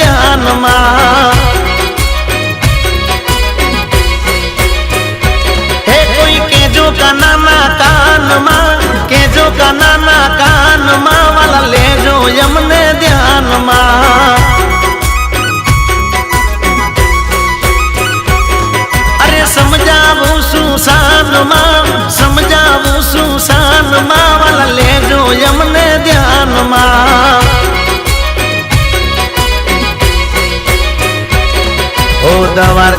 ધ્યાનમાં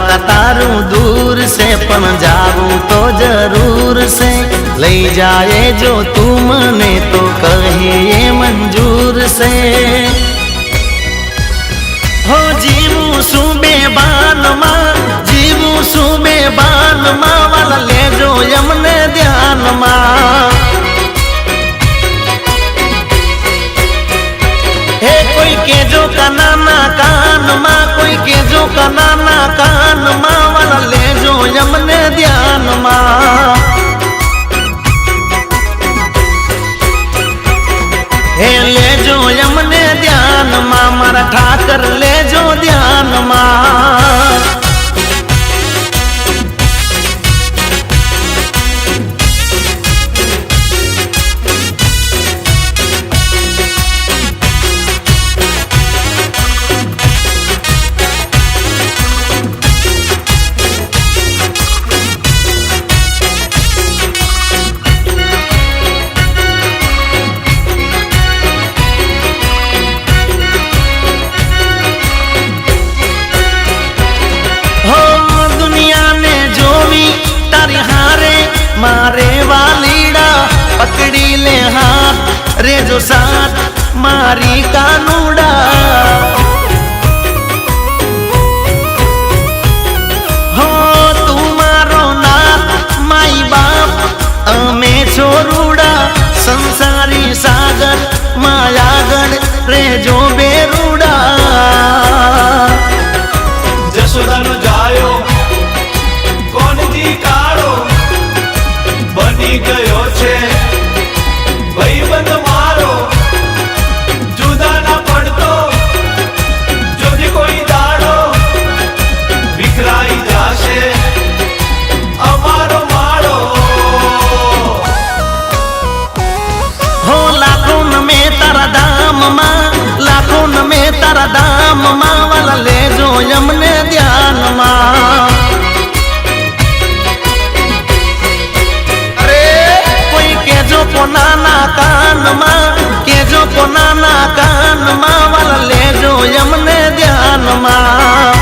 ततारू दूर से पन जाऊँ तो ज़रूर से ले जाए जो तुमने तो कहिए मंजूर से। हो जीवू सुबे बाल मा जीवू सुबे बाल मा वाला ले जो यमने ध्यान मा हे कोई के जो कनाना कान मा कोई के जो कनाना कान हनुमान મારી કાનુડા. હો તું મારો નાથ માય બાપ અમે છોરું પોતાના કાનમાં વાલ લેજો એમને ધ્યાનમાં.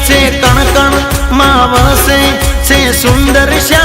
છે તણકણમાં વસે છે સુંદર શ્યા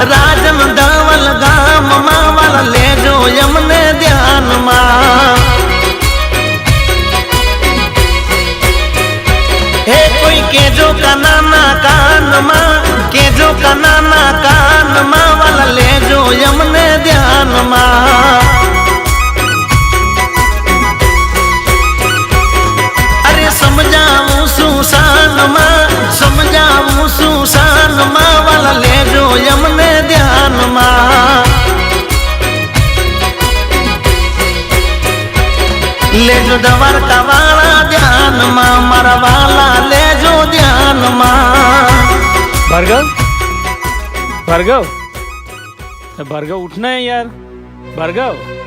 રાજન દાવલ ગામ માવલ લેજો એમને ધ્યાનમાં હે કોઈ કેજો કાનાના કાનમાં કેજો કાનાના કાનમાં વાલા લેજો એમને ધ્યાનમાં લેજો દ્વારકા વાળા ધ્યાનમાં મારા વાલા લેજો ધ્યાનમાં ભાર્ગવ ભાર્ગવ ભાર્ગવ ઉઠના યાર. ભાર્ગવ?